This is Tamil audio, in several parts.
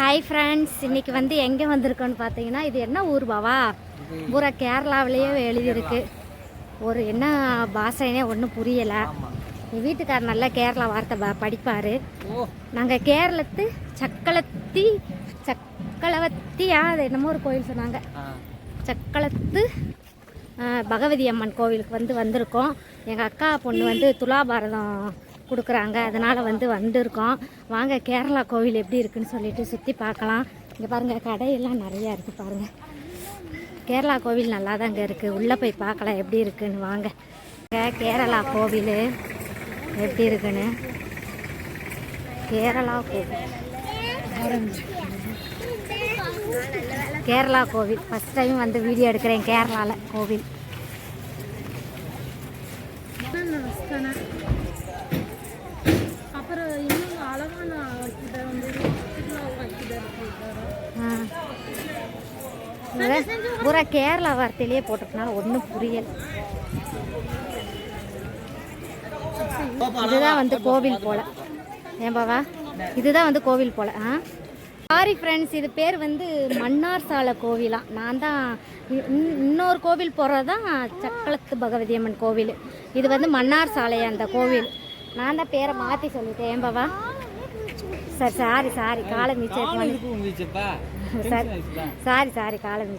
ஹாய் ஃப்ரெண்ட்ஸ் இன்னைக்கு வந்து எங்கே வந்திருக்கோன்னு பார்த்தீங்கன்னா இது என்ன ஊர் பாவா? பூரா கேரளாவிலேயே எழுதியிருக்கு. ஒரு என்ன பாஷைனே ஒன்றும் புரியலை. என் வீட்டுக்கார் நல்லா கேரளா வார்த்தை ப படிப்பார். நாங்கள் கேரளத்து சக்களத்தி சக்களவத்தியா அது என்னமோ ஒரு கோயில் சொன்னாங்க. சக்களத்து பகவதி அம்மன் கோவிலுக்கு வந்து வந்திருக்கோம். எங்கள் அக்கா பொண்ணு வந்து துலாபாரதம் கொடுக்குறாங்க. அதனால் வந்து வந்திருக்கோம். வாங்க கேரளா கோவில் எப்படி இருக்குன்னு சொல்லிட்டு சுற்றி பார்க்கலாம். இங்கே பாருங்கள் கடையெல்லாம் நிறையா இருக்குது பாருங்கள் கேரளா கோவில் நல்லா தாங்க இருக்குது உள்ளே போய் பார்க்கலாம் எப்படி இருக்குன்னு. வாங்க. கேரளா கோவில் எப்படி இருக்குன்னு. கேரளா கோவில். கேரளா கோவில். ஃபஸ்ட் டைம் வந்து வீடியோ எடுக்கிறேன் கேரளாவில் கோவில். இங்க பூரா. கேரளா வார்த்தையிலேயே போட்டிருக்கனால ஒன்றும் புரியல. இதுதான் வந்து கோவில் போல. ஏன் பாவா? இதுதான் வந்து கோவில் போல. ஆ? சாரி ஃப்ரெண்ட்ஸ் இது பேர் வந்து மன்னார் சாலை கோவிலாம் நான் தான் இன்னொரு கோவில் போகிறது தான் சக்களத்து பகவதி அம்மன் கோவில். இது வந்து மன்னார் சாலை அந்த கோவில். நான் தான் பேரை மாற்றி சொல்லிட்டேன். ஏன் பாவா சார் சாரி சாரி காலை மிச்சம் சாரி. சாரி காலை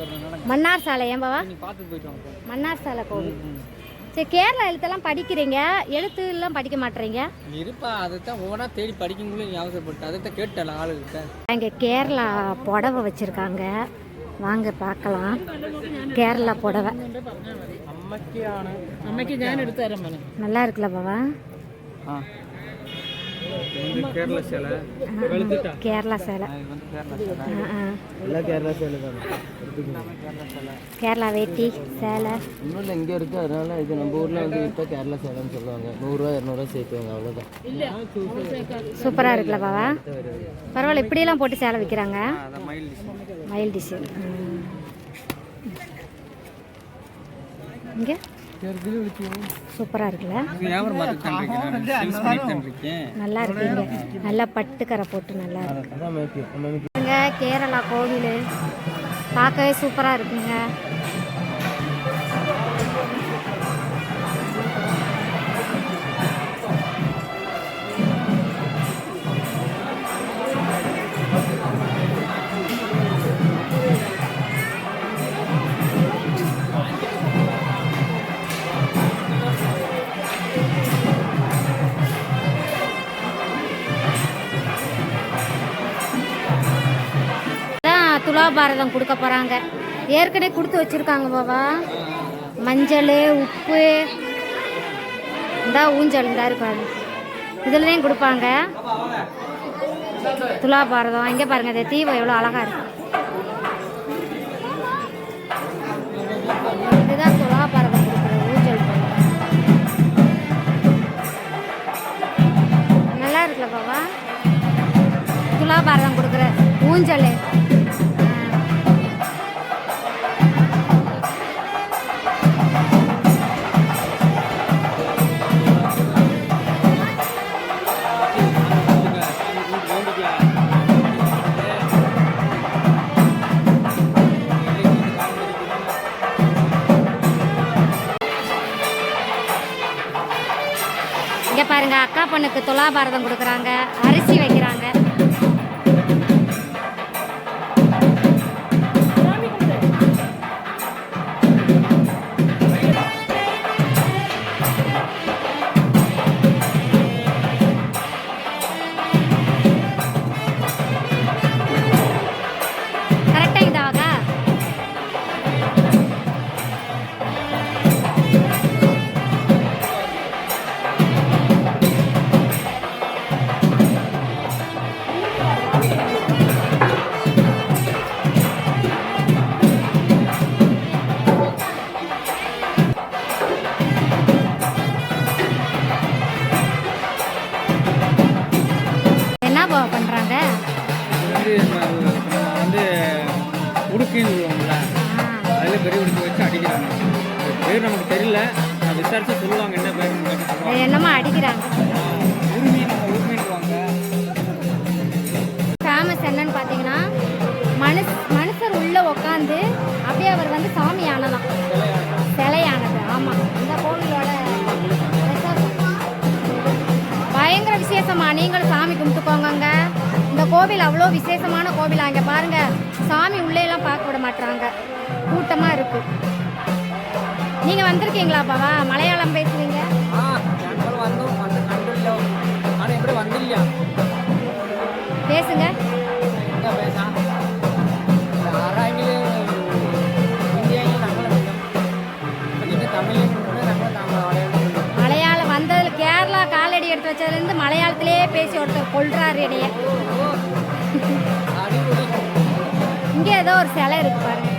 வரணும். மன்னார் சாலை ஏன் வாங்க மன்னார் சாலை கோவில். சரி கேரளா எழுத்தெல்லாம் படிக்கிறீங்க? எழுத்து எல்லாம் படிக்க மாட்டீங்க இருப்பா அதைத்தான் ஒவ்வொன்றா தேடி படிக்கணும்னு அவசரப்பட்ட அதைத்தான் கேட்டல ஆளுகிட்ட. இங்கே கேரளா புடவை வச்சுருக்காங்க. வாங்க பார்க்கலாம். கேரளா புடவை. അമ്മയ്ക്ക് ഞാൻ എടുത്തു തരാം മോനെ நல்லா இருக்குல்ல பாவா ஆ இது வந்து கேரளா சேலை கழுத்துட்டா கேரளா சேலை இது வந்து கேரளா சேலை ஆ, ஆ. எல்லாம் கேரளா சேலை தான் கேரளா சேலை கேரளா வேட்டி சேலை இன்னும் இல்லை இங்கே இருக்குது அதனால இது நம்ம ஊரில் வந்து இப்போ கேரளா சேலம்னு சொல்லுவாங்க நூறுரூவா இரநூறுவா சேர்த்துவாங்க அவ்வளோதான் சூப்பராக இருக்குல்ல பாவா பரவாயில்ல இப்படியெல்லாம் போட்டு சேலை விற்கிறாங்க அதான் மயில் டிசைன் மயில் டிசைன் இங்கே? சூப்பராக இருக்குல்ல? நல்லா இருக்கு இங்க. நல்லா பட்டுக்கரை போட்டு நல்லா இருக்கு. கேரளா கோவில். பார்க்கவே சூப்பராக இருக்குங்க. துலாபாரதம் கொடுக்க போகிறாங்க ஏற்கனவே கொடுத்து வச்சுருக்காங்க பாபா. மஞ்சள் உப்பு. இந்தா ஊஞ்சல் இந்தா இருக்காது இதுலயும் கொடுப்பாங்க. துலாபாரதம் இங்கே பாருங்க இந்த தீபம் எவ்வளோ அழகாக இருக்கு. இதுதான் துலாபாரதம் கொடுக்குற ஊஞ்சல் நல்லா இருக்குல்ல பாபா? துலாபாரதம் கொடுக்குற ஊஞ்சல். பாருங்க பொண்ணுக்கு துலாபாரதம் கொடுக்குறாங்க. அரிசி வைக்கிறாங்க. பேர் நமக்கு தெரியல. நான் விசாரிச்சு சொல்லுவாங்க என்ன சொல்லுவாங்க. என்னமோ அடிக்கிறாங்க. ஃபேமஸ் என்னன்னு பார்த்தீங்கன்னா மனுஷ் மனுஷர் உள்ள உட்காந்து அப்படியே அவர் வந்து சாமி ஆனதாம் சிலையானது ஆமாம் இந்த கோவிலோட பயங்கர விசேஷமா. நீங்களும் சாமி கும்பிட்டுக்கோங்க இந்த கோவில் அவ்வளோ விசேஷமான கோவில். அங்கே பாருங்க சாமி உள்ளே எல்லாம் பார்க்க விட மாட்டாங்க கூட்டமா இருக்கு. நீங்கள் வந்திருக்கீங்களா பாவா மலையாளம் பேசுவீங்க பேசுங்க. மலையாளம் வந்ததில் கேரளா காலடி எடுத்து வச்சதுலேருந்து மலையாளத்திலே பேசி ஒருத்தர் கொள்றாரு என்னைய. இங்கே ஏதோ ஒரு சிலை இருக்கு பாருங்க.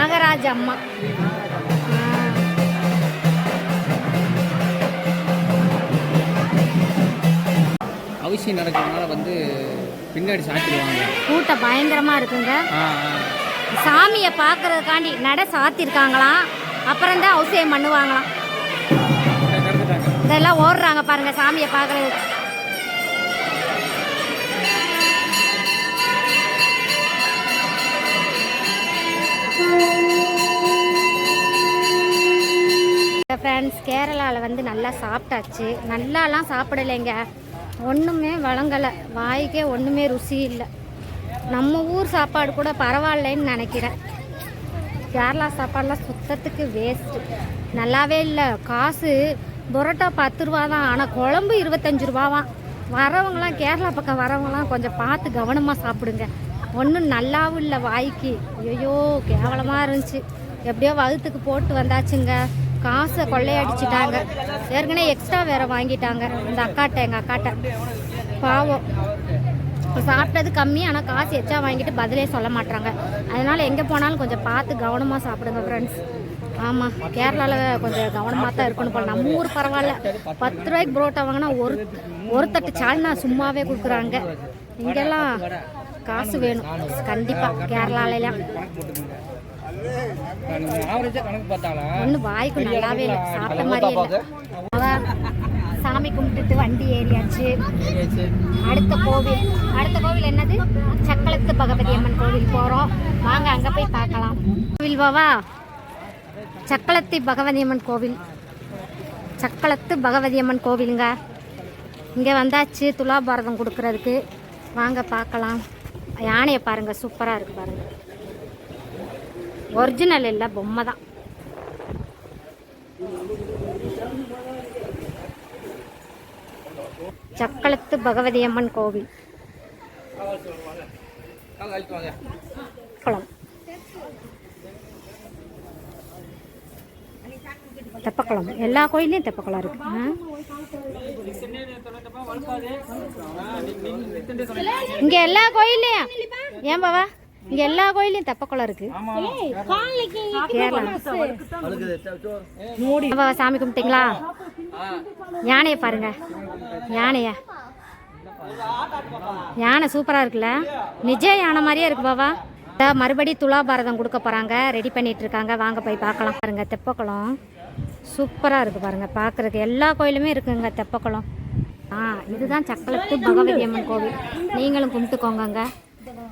நாகராஜ அம்மா. ஆ. அவசியம் நடக்கிறதுனால வந்து பின்னாடி சாத்திடுவாங்க கூட்டம் பயங்கரமா இருக்குங்க. சாமியை பார்க்கறதுக்காண்டி நட சாத்திருக்காங்களாம். அப்புறம் தான் அவசியம் பண்ணுவாங்களாம். இதெல்லாம் ஓடுறாங்க பாருங்க சாமியை பார்க்கறதுக்கு. ஃப்ரெண்ட்ஸ் கேரளாவில் வந்து நல்லா சாப்பிட்டாச்சு. நல்லாலாம் சாப்பிடலைங்க. ஒன்றுமே வழங்கலை. வாய்க்கே ஒன்றுமே ருசி இல்லை. நம்ம ஊர் சாப்பாடு கூட பரவாயில்லைன்னு நினைக்கிறேன். கேரளா சாப்பாடெலாம் சுத்தத்துக்கு வேஸ்ட்டு நல்லாவே இல்லை. காசு புரோட்டா பத்து ரூபா தான். ஆனால் குழம்பு இருபத்தஞ்சி ரூபாவாம். வரவங்களாம் கேரளா பக்கம் வரவங்களாம் கொஞ்சம் பார்த்து கவனமாக சாப்பிடுங்க. ஒன்றும் நல்லாவும் இல்லை வாய்க்கு. ஐயோ கேவலமாக இருந்துச்சு. எப்படியோ வகுத்துக்கு போட்டு வந்தாச்சுங்க. காசை கொள்ளையடிச்சிட்டாங்க. ஏற்கனவே எக்ஸ்ட்ரா வேற வாங்கிட்டாங்க. இந்த அக்காட்ட எங்கள் அக்காட்ட. பாவம். சாப்பிட்டது கம்மி ஆனால் காசு எச்சா வாங்கிட்டு பதிலே சொல்ல மாட்டாங்க அதனால் எங்கே போனாலும் கொஞ்சம் பார்த்து கவனமாக சாப்பிடுங்க ஃப்ரெண்ட்ஸ் ஆமாம் கேரளாவில் கொஞ்சம் கவனமாக தான் இருக்கணும் போல. நம்ம ஊர் பரவாயில்ல. பத்து ரூபாய்க்கு புரோட்டா வாங்கினா ஒரு ஒரு தட்டு சால்னா சும்மாவே கொடுக்குறாங்க. இங்கெல்லாம் காசு வேணும். கண்டிப்பாக கேரளாலலாம் ஒன்றும் வாய்க்கு நல்லாவே இல்லை. சாப்பிட்ட மாதிரியே இல்லை. சாமி கும்பிட்டுட்டு வண்டி ஏறியாச்சு. அடுத்த கோவில். அடுத்த கோவில் என்னது? சக்கலத்து பகவதி அம்மன் கோவில் போகிறோம் வாங்க அங்கே போய் பார்க்கலாம். கோவில் பாவா? சக்கலத்தி பகவதி அம்மன் கோவில். சக்கலத்து பகவதி அம்மன் கோவிலுங்க. இங்கே வந்தாச்சு துலாபாரதம் கொடுக்கறதுக்கு. வாங்க பார்க்கலாம். யானையை பாருங்கள் சூப்பராக இருக்குது பாருங்கள் ஒரிஜினல் இல்லை பொம்மை தான். சக்களத்து பகவதி அம்மன் கோவில். குளம். தெப்பக்குளம். எல்லா கோயிலையும் தெப்பக்குளம் இருக்கு. ஆ? இங்க எல்லா கோயில்லையும். ஏன் பாவா? இங்க எல்லா கோயிலையும் தெப்பக்குளம் இருக்கு. கேரளா. பாவா சாமி கும்பிட்டீங்களா? யானையை பாருங்க. யானைய. யானை சூப்பராக இருக்குல்ல? நிஜ யானை மாதிரியே இருக்கு பாவா. மறுபடி துலாபாரதம் கொடுக்க போகிறாங்க ரெடி பண்ணிட்டு இருக்காங்க. வாங்க போய் பார்க்கலாம். பாருங்க தெப்பக்குளம் சூப்பராக இருக்குது பாருங்க பார்க்குறதுக்கு. எல்லா கோயிலுமே இருக்குங்க தெப்பக்குளம் ஆ இதுதான் சக்கலத்து பகவதி அம்மன் கோவில். நீங்களும் கும்பிட்டுக்கோங்க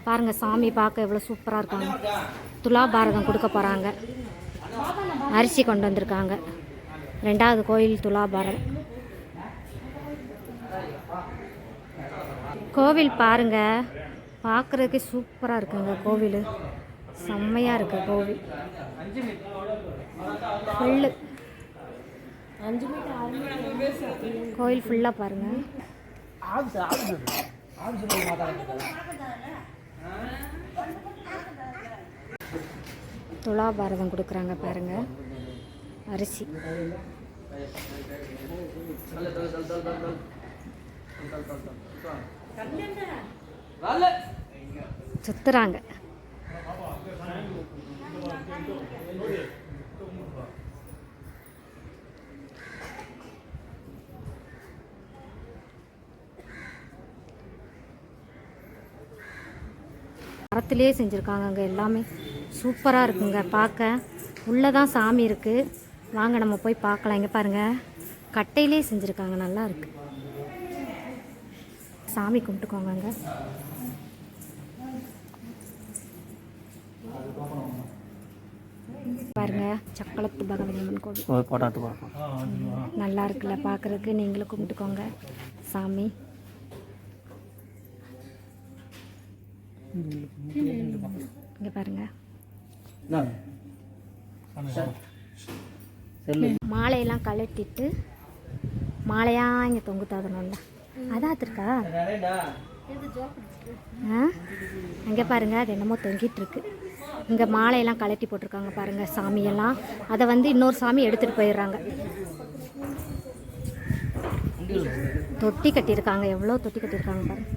பாருங்க சாமி பார்க்க எவ்வளோ சூப்பராக இருக்காங்க. துலாபாரதம் கொடுக்க போகிறாங்க அரிசி கொண்டு வந்திருக்காங்க. ரெண்டாவது கோயில் துலாபாரம் கோவில் பாருங்க. பார்க்குறதுக்கு சூப்பராக இருக்குங்க கோவில். செம்மையாக இருக்கு கோவில். ஃபுல்லு கோயில் ஃபுல்லாக பாருங்க. துலாபாரதம் கொடுக்குறாங்க பாருங்க. அரிசி. சுத்துறாங்க. மரத்திலே செஞ்சுருக்காங்க அங்கே எல்லாமே. சூப்பராக இருக்குங்க. பார்க்க உள்ளே தான் சாமி இருக்குது வாங்க நம்ம போய் பார்க்கலாம் இங்கே பாருங்கள் கட்டையிலே செஞ்சுருக்காங்க. நல்லா இருக்கு. சாமி கும்பிட்டுக்கோங்க அங்க. பாருங்க. சக்களத்து பகவதி அம்மன் கோவில் நல்லா இருக்குல்ல பார்க்குறதுக்கு நீங்களும் கும்பிட்டுக்கோங்க. சாமி. இங்கே பாருங்க. மாலையெல்லாம் கழட்டிட்டு மாலையா இங்கே தொங்கு தரணும்ல அதான் இருக்கா ஆ? அங்கே பாருங்க அது என்னமோ தொங்கிட்டு இருக்கு இங்கே மாலையெல்லாம் கழட்டி போட்டிருக்காங்க பாருங்க சாமியெல்லாம். அதை வந்து இன்னொரு சாமி எடுத்துகிட்டு போயிடுறாங்க. தொட்டி கட்டியிருக்காங்க எவ்வளோ தொட்டி கட்டியிருக்காங்க பாருங்க.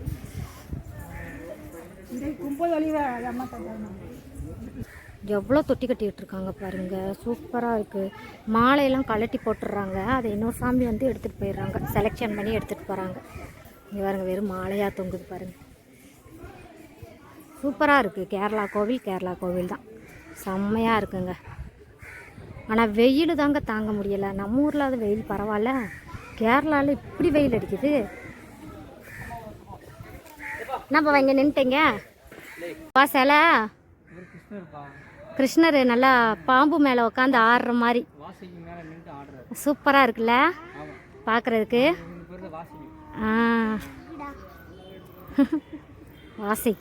எவ்வளோ தொட்டி கட்டிக்கிட்டு இருக்காங்க பாருங்க. சூப்பராக இருக்குது மாலையெல்லாம் கழட்டி போட்டுடுறாங்க. அதை இன்னொரு சாமி வந்து எடுத்துகிட்டு போயிடுறாங்க. செலெக்ஷன் பண்ணி எடுத்துகிட்டு போகிறாங்க இங்கே பாருங்க வெறும் மாலையாக தொங்குது பாருங்கள் சூப்பராக இருக்குது கேரளா கோவில் கேரளா கோவில் தான். செம்மையாக இருக்குங்க. ஆனால் வெயில் தாங்க தாங்க முடியலை. நம்ம ஊரில் அது வெயில் பரவாயில்ல. கேரளாவில் இப்படி வெயில் அடிக்குது. என்னப்பா இங்கே நின்ட்டீங்க வா சிலை. கிருஷ்ணர் நல்லா பாம்பு மேலே உட்காந்து ஆடுற மாதிரி. சூப்பராக இருக்குல்ல? பார்க்குறதுக்கு ஆ. வாசி.